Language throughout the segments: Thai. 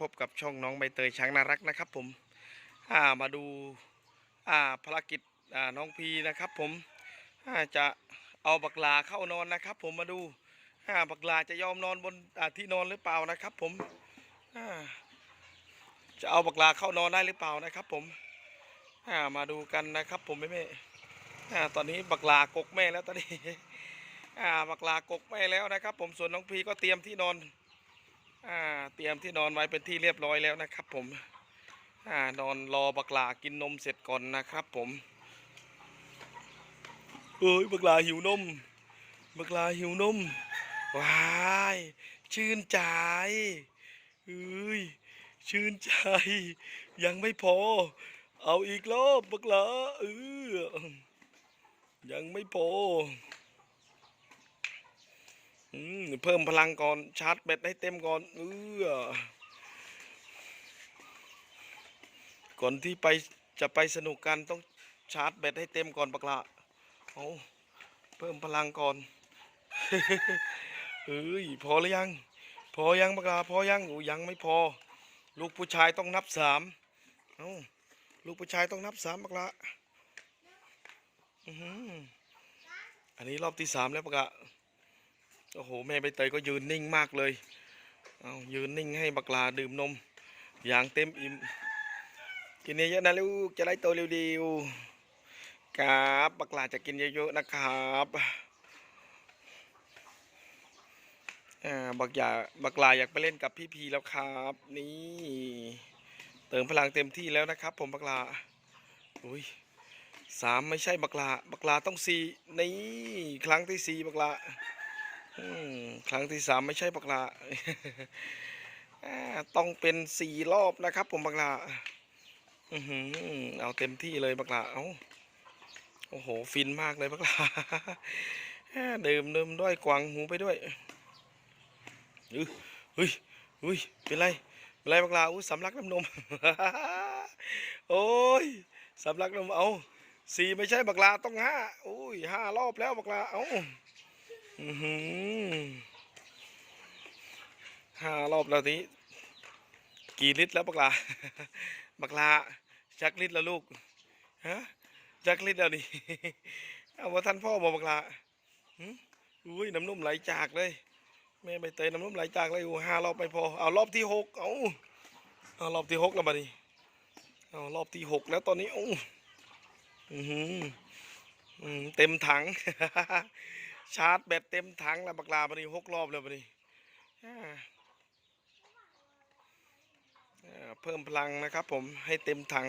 พบกับช่องน้องใบเตยช้างน่ารักนะครับผมามาดูาภารกิจน้องพีนะครับผมจะเอาบักลาเข้านอนนะครับ ผมมาดูาบักลาจะยอมนอนบนที่นอนหรือเปล่านะครับ ผมจะเอาบักลาเข้านอนได้หรือเปล่านะครับ ผมามาดูกันนะครับ ผมแม่แม่ตอนนี้บักลากกแม่แล้วตอนนี้บักลากกแม่แล้วนะครับ ผมส่วนน้องพีก็เตรียมที่นอน อ่าเตรียมที่นอนไว้เป็นที่เรียบร้อยแล้วนะครับ ผมอ่านอนรอบักลากินนมเสร็จก่อนนะครับ ผมเอ้ยบักลาหิวนมบักลาหิวนมว้ายชื่นใจเอ้ยชื่นใจ ยังไม่พอ เอาอีกรอบบักลาเออยังไม่พอ อืมเพิ่มพลังก่อนชาร์จแบตให้เต็มก่อนเออก่อนที่ไปจะไปสนุกกันต้องชาร์จแบตให้เต็มก่อนปะกละเอาเพิ่มพลังก่อนเอ้ยพอหรือยัง พอยังปะกละพอยังอ้ยังไม่พอ ลูกผู้ชายต้องนับสามเอาลูกผู้ชายต้องนับสามปะกละอืออันนี้รอบที่สามแล้วปะกละ โอ้โหแม่ใบเตยก็ยืนนิ่งมากเลยเอายืนนิ่งให้บักลาดื่มนม อย่างเต็มอิ่มกินเยอะๆนะลูกจะได้โตเร็วๆครับบักลาจะกินเยอะๆนะครับอ่าบักอยากบักลาอยากไปเล่นกับพี่พีแล้วครับ นี่ เติมพลังเต็มที่แล้วนะครับ ผมบักลาอุ้ยสามไม่ใช่บักลา บักลาต้องสี่นี่ ครั้งที่สี่บักลา ครั้งที่สามไม่ใช่บักลาต้องเป็นสี่รอบนะครับ ผมบักลาเอาเต็มที่เลยบักลาเอาโอ้โห ฟินมากเลยบักลาอ่าดื่มดื่มด้วยกวางหูไปด้วยเฮ้ยเฮ้ยเฮ้ยเป็นไรเป็นไรบักลาอุ้ยสำลักน้ำนมโอ้ยสำลักน้ำเอาสี่ไม่ใช่บักลาต้องห้าโอ้ยห้ารอบแล้วบักลาเอาอื้อ ห้ารอบแล้วนี้ กี่ลิตรแล้วบักลาบักลาจักลิตรแล้วลูกฮะจักลิตรแล้วนี่เอาว่าท่านพ่อบอกบักลาหึอุ้ยน้ำนุ่มไหลจากเลยแม่ใบเตยน้ำนุ่มไหลจากเลยอู้ห้ารอบไม่พอเอารอบที่หกเอาเอารอบที่หกแล้วบัดนี้เอารอบที่หกแล้วตอนนี้อู้อือหืออืมเต็มถัง ชาร์จแบตเต็มถังแล้วบักลาบันนี้หกรอบแล้วบันนี้เพิ่มพลังนะครับผมให้เต็มถัง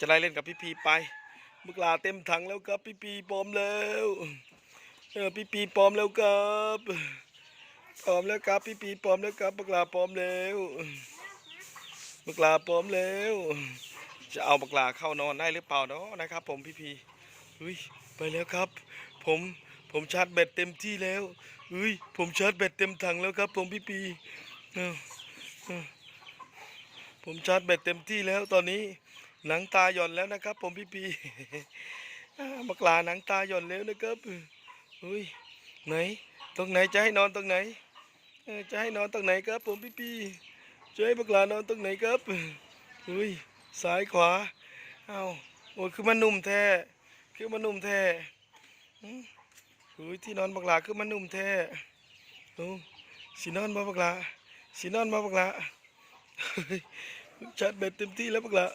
จะได้เล่นกับพี่พีไปบักลาเต็มถังแล้วครับพี่พีพร้อมแล้วพี่พีพร้อมแล้วครับพร้อมแล้วครับพี่พีพร้อมแล้วครับบักลาพร้อมแล้วบักลาพร้อมแล้วจะเอาบักลาเข้านอนได้หรือเปล่าเนาะนะครับ ผมพี่พีเฮ้ยไปแล้วครับ ผม ผมชาร์จแบตเต็มที่แล้วเฮ้ยผมชาร์จแบตเต็มถังแล้วครับ ผมพี่ปีผมชาร์จแบตเต็มที่แล้วตอนนี้หนังตาหย่อนแล้วนะครับ ผมพี่ปีอ่าบักลาหนังตาหย่อนแล้วนะครับเฮ้ยไหนตรงไหนจะให้นอนตรงไหนจะให้นอนตรงไหนครับ ผมพี่ปีจะให้บักลานอนตรงไหนครับเฮ้ยซ้ายขวาเอาโอ้ยคือมันนุ่มแท้คือมันนุ่มแท้ เฮ้ยที่นอนบักหลาคือมันนุ่มแท้โอ้สีนอนมาบักหลาสีนอนมาบักหลาเจัดเบ็ดเต็มที่แล้วบักหลา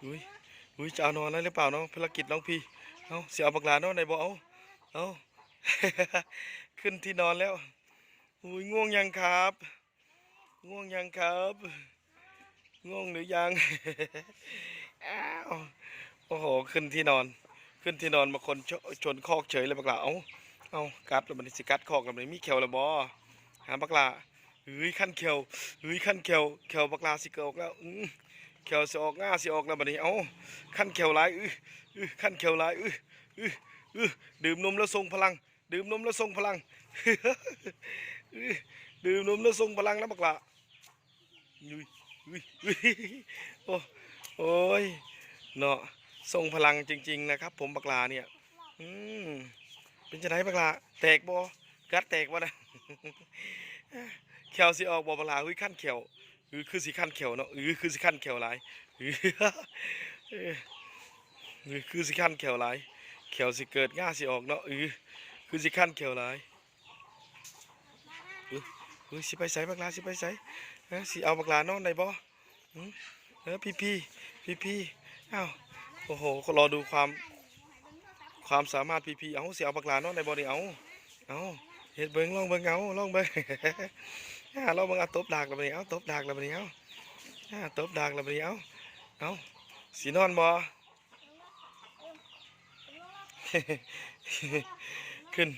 เฮ้ยเฮ้ยจะเอานอนแล้วหรือเปล่าน้องภารกิจน้องพี่เอาเสียเอาบักหลานอนไหนบอกเอาเอาขึ้นที่นอนแล้วอุ้ยง่วงยังครับ ง่วงยังครับ ง่วงหรือยัง อ้าว โอ้โห ขึ้นที่นอน ขึ้นที่นอนมาคนชชนคอกเฉยเลยบักลาเอาเอากัดแล้วมันสิกัดคอกแล้วมันมีเขียวแล้วบอหาบักลาเฮ้ยขั้นเขียวเฮ้ยขั้นเขียวเขียวบักลาสิเกิดออกแล้วอืเขียวสิออกง่าสิออกแล้วบัดนี้เอาขั้นเขียวหลายอื้ออื้อขั้นเขียวหลายอื้ออื้ออื้อดื่มนมแล้วทรงพลัง ดื่มนมแล้วทรงพลังดื่มนมแล้วทรงพลังนะบักลาอุ้ยอุ้ยอุ้ยโอ้ยเนาะ ทรงพลังจริง ๆ นะครับ ผมบักลาเนี่ย อืมเป็นจะไหนบักลาแตกบอกัดแตกวะนะแขวสิออกบ่บักลาอุ้ยขั้นแขวอือคือสิขั้นแขวเนาะอือคือสิขั้นแขวหลายอือคือสิขั้นแขวหลายแขวสิเกิดง่าสิออกเนาะอือคือสิขั้นแขวหลายอือสิไปไสบักลาสิไปไสเอ้อสิเอาบักลานอนได้บ่หือเออพี่พี่พี่พี่อ้าว โอ้โหก็รอดูความความสามารถพีพีเอาสิเอาบักลานอนได้บ่นี่เอาเอาเฮ็ดเบิ่งลองเบิ่งเอาลองเบิ่งอ่าลองเบิ่งเอาตบดากแล้วบัดนี้เอาตบดากแล้วบัดนี้เอาอ่าตบดากแล้วบัดนี้เอาเอาสินอนบ่ขึ้น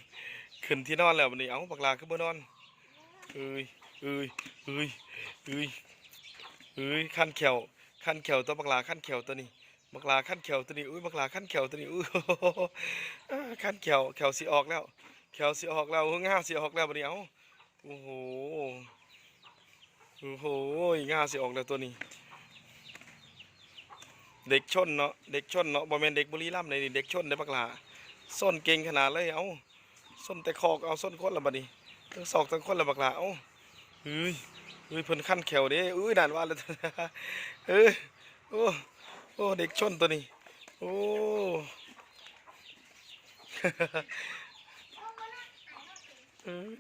ขึ้นที่นอนแล้วบัดนี้เอาบักลาคือบ่นอนเอ้ยเอ้ยเอ้ยเอ้ยเอ้ยขั้นแขวขั้นแขวตัวบักลาขั้นแขวตัวนี้ บักลาขั้นแขวตัวนี้อุ้ยบักลาขั้นแขวตัวนี้อุ้ยขั้นแขวแขวสิออกแล้วแขวสิออกแล้วง่าสิออกแล้วบัดนี้เอาโอ้โหโอ้โหง่าสิออกแล้วตัวนี้ เด็กชนเนาะเด็กชนเนาะบ่แม่นเด็กบุรีรัมย์เลยนี่เด็กชนได้บักลาส้นเก่งขนาดเลยเอาส้นแต่คอกเอาส้นคนละบัดนี้ทั้งศอกทั้งคนละบักลาเอาเฮ้ยเฮ้ยเพิ่นขั้นแขวเด้อุ้ยนานว่าเลยเออโอ้ อ้เด็กชนตัวนี้ โอ้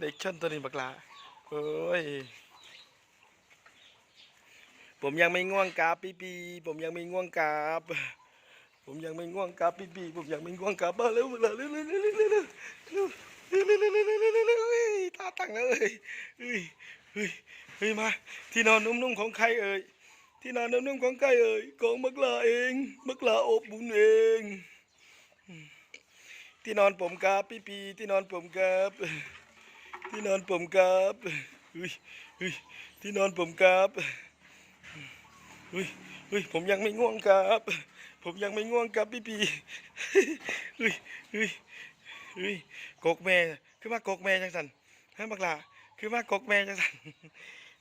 เด็กชนตัวนี้บักหลาเอ้ย ผมยังไม่ง่วงกาบปีปีผมยังไม่ง่วงกาบผมยังไม่ง่วงกาบพี่บีผมยังไม่ง่วงกาบมาเร็วเร็วเร็วเร็วเร็วเร็วเร็วเร็วเร็วเร็วเร็วเร็วเร็วเร็วเร็วเฮ้ยตาตั้งแล้วเอ้ยเฮ้ยเฮ้ยเฮ้ยมาที่นอนนุ่มๆของใครเอ่ย ที่นอนนุ่มของใครเอ่ยของมักลาเองมักลาอบบุญเอง ที่นอนผมกราบพี่ปีที่นอนผมกราบที่นอนผมกราบเฮ้ยเฮ้ยที่นอนผมกราบเฮ้ยเฮ้ยผมยังไม่ง่วงกราบผมยังไม่ง่วงครับพี่ปีเฮ้ยเฮ้ยเฮ้ยกกแม่คือมากกแม่จังสันฮะบักลาคือมากกแม่จังสัน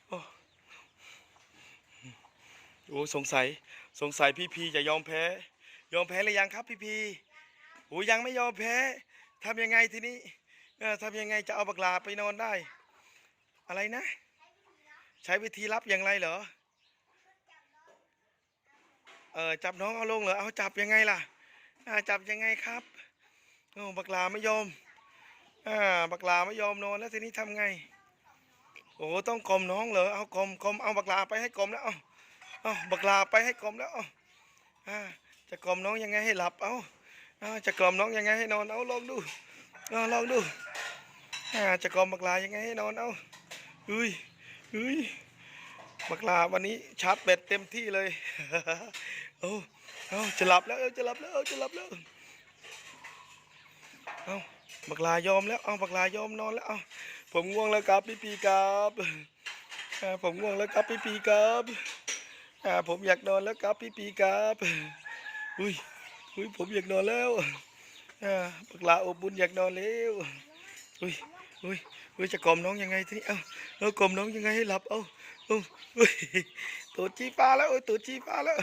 โอ้ โอ้สงสัยสงสัยพี่พีจะยอมแพ้ ยอมแพ้หรือยังครับพี่พีโอ้ยังไม่ยอมแพ้ทำยังไงทีนี้เออทำยังไงจะเอาบักลาไปนอนได้ อะไรนะ ใช้วิธีรับอย่างไรเหรอเออจับน้องเอาลงเหรอเอาจับยังไงล่ะจับยังไงครับโอ้บักลาไม่ยอมอ่าบักลาไม่ยอมนอนแล้วทีนี้ทำไง โอ้ต้องกลมน้องเหรอเอากลมกลมเอาบักลาไปให้กลมแล้วเอา เอาบักลาไปให้กลมแล้วอ่าจะกลมน้องยังไงให้หลับเอาอ่าจะกลมน้องยังไงให้นอนเอาลองดูเอาลองดูอ่าจะกลมบักลายังไงให้นอนเอาเฮ้ยเฮ้ยบักลาวันนี้ชาร์จแบตเต็มที่เลยเอาเอาจะหลับแล้วเอาจะหลับแล้วเอาจะหลับแล้วเอาบักลายอมแล้วเอาบักลายอมนอนแล้วเอาผมง่วงแล้วครับพี่ปีครับผมง่วงแล้วครับพี่ปีครับ อ่าผมอยากนอนแล้วครับพี่ปีครับอุ้ยอุ้ยผมอยากนอนแล้วอ่าบักลาอบบุญอยากนอนแล้วอุ้ยอุ้ยอุ้ยจะกล่อมน้องยังไงทีนี้เอ้าเรากล่อมน้องยังไงให้หลับเอ้าอ้ยเฮ้ยตูดชี้ฟ้าแล้วโอ้ยตูดชี้ฟ้าแล้ว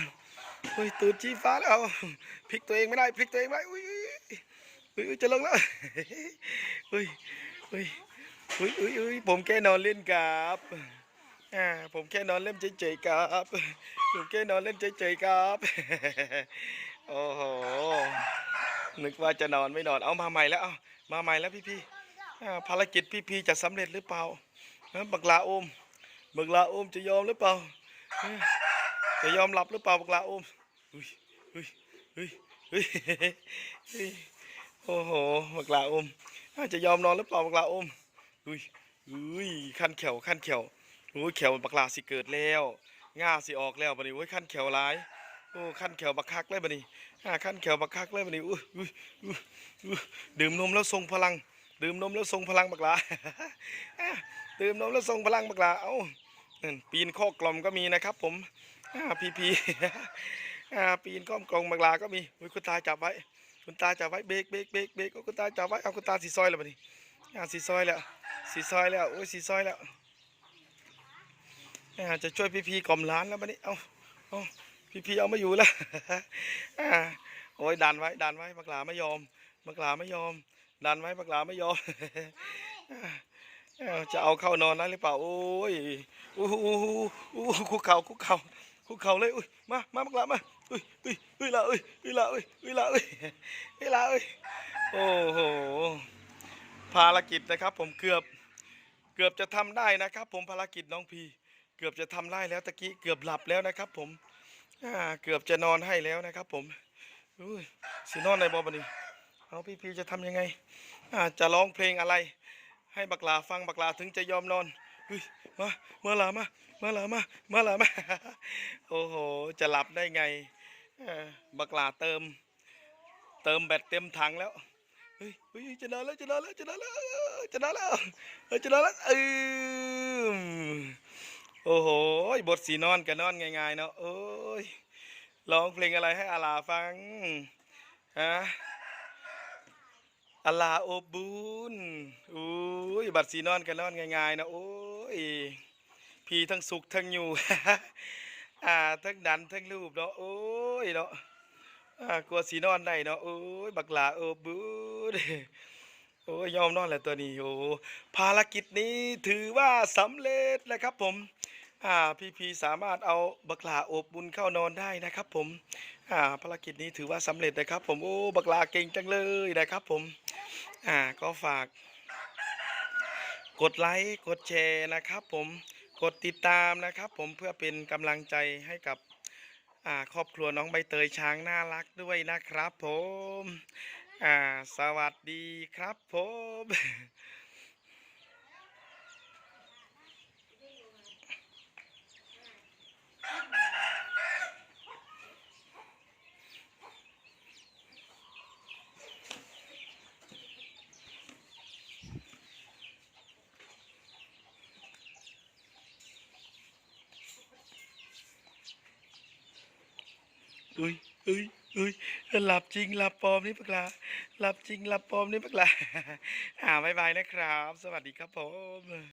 โอ้ยตูดชี้ฟ้าแล้วพลิกตัวเองไม่ได้พลิกตัวเองไม่ได้อุ้ยอุ้ยจะลงแล้วอุ้ยอุ้ยอุ้ยอุ้ยผมแค่นอนเล่นกับ อ่าผมแค่นอนเล่นเฉยๆครับ ผมแค่นอนเล่นเฉยๆครับโอ้โหนึกว่าจะนอนไม่นอนเอามาใหม่แล้วเอามาใหม่แล้วพี่ๆอ่ภารกิจพี่ๆจะสำเร็จหรือเปล่าฮะบักลาอมบักลาอมจะยอมหรือเปล่าจะยอมหลับหรือเปล่าบักลาอมอุ้ยอุ้ยอุ้ยอุ้ยโอ้โหบักลาอมอ่าจะยอมนอนหรือเปล่าบักลาอมอุ้ยอุ้ยขั้นแขวขั้นแขว โอ้ยแขวบักลาสิเกิดแล้วง่าสิออกแล้วบัดนี้โอ้ยขั้นแขวหลายโอ้ขั้นแขวบักคักเลยบัดนี้อ่าขั้นแขวบักคักเลยบัดนี้อุ้ยอุ้ยอุ้ยดื่มนมแล้วทรงพลัง ดื่มนมแล้วทรงพลังบักลาดื่มนมแล้วทรงพลังบักลาเอ้านั่นปีนข้อกลอมก็มีนะครับ ผมอ่าพีพีอ่าปีนข้อกลอมบักลาก็มีอุ๊ยคุณตาจับไว้คุณตาจับไว้เบรกเบรกเบรกเบรกคุณตาจับไว้เอาคุณตาสีซอยแล้วบัดนี้อ่าสีซอยแล้วสีซอยแล้วโอ้ยสีซอยแล้ว จะช่วยพีพีกล่อมล้านแล้วบัดนี้ เอาเอาพีพีเอาไม่อยู่แล้วอ่าโอ้ยดันไว้ดันไว้บักลาไม่ยอมบักลาไม่ยอม ดันไว้บักลาไม่ยอมจะเอาเข้านอนได้หรือเปล่า โอ้ยอู้หูอู้คุกเข่าคุกเข่าคุกเข่าเลยอุ้ยมามาบักละมาอุ้ยอุ้ยอุ้ยละอุ้ยอุ้ยละอุ้ยอุ้ยละอุ้ยอุ้ยละอุ้ยโอ้โหภารกิจนะครับ ผมเกือบเกือบจะทำได้นะครับ ผมภารกิจน้องพี เกือบจะทำได้แล้วตะกี้เกือบหลับแล้วนะครับ ผมเกือบจะนอนให้แล้วนะครับ ผมอุ้ยสินอนในบอบนนี้เอาพี่พีจะทำยังไงอจะร้องเพลงอะไร ให้บักลาฟังบักลาถึงจะยอมนอนเฮ้ยมามาลามามาลามามาลามาโอ้โหจะหลับได้ไงบักลาเติม เติมแบตเต็มถังแล้วเฮ้ยเฮ้ยจะนอนแล้วจะนอนแล้วจะนอนแล้วจะนอนแล้วเออจะนอนแล้วเออ โอ้โห บทสีนอนกันนอนง่ายๆเนาะโอ้ยร้องเพลงอะไรให้อาลาฟังฮะอาลาโอบุญอุ้ยบัดสีนอนกันนอนง่ายๆเนาะโอ้ยพี่ทั้งสุขทั้งอยู่อ่าทั้งดันทั้งรูปเนาะโอ้ยเนาะอ่ากลัวสีนอนได้เนาะโอ้ยบักลาโอบูดโอ้ยยอมนอนแหละตัวนี้โอ้ภารกิจนี้ถือว่าสำเร็จแล้วครับผม อ่าพี่พีสามารถเอาบักลาอบบุญเข้านอนได้นะครับผมอ่าภารกิจนี้ถือว่าสำเร็จนะครับ ผมโอ้บักลาเก่งจังเลยนะครับ ผมอ่าก็ฝาก กดไลค์กดแชร์นะครับ ผมกดติดตามนะครับ ผมเพื่อเป็นกำลังใจให้กับอ่าครอบครัวน้องใบเตยช้างน่ารักด้วยนะครับ ผมอ่าสวัสดีครับผม อุ้ยอุ้ยอุ้ยหลับจริงหลับปลอมนี่ปะกลาหลับจริงหลับปลอมนี่ปะกลาอ่าบายบายนะครับ สวัสดีครับผม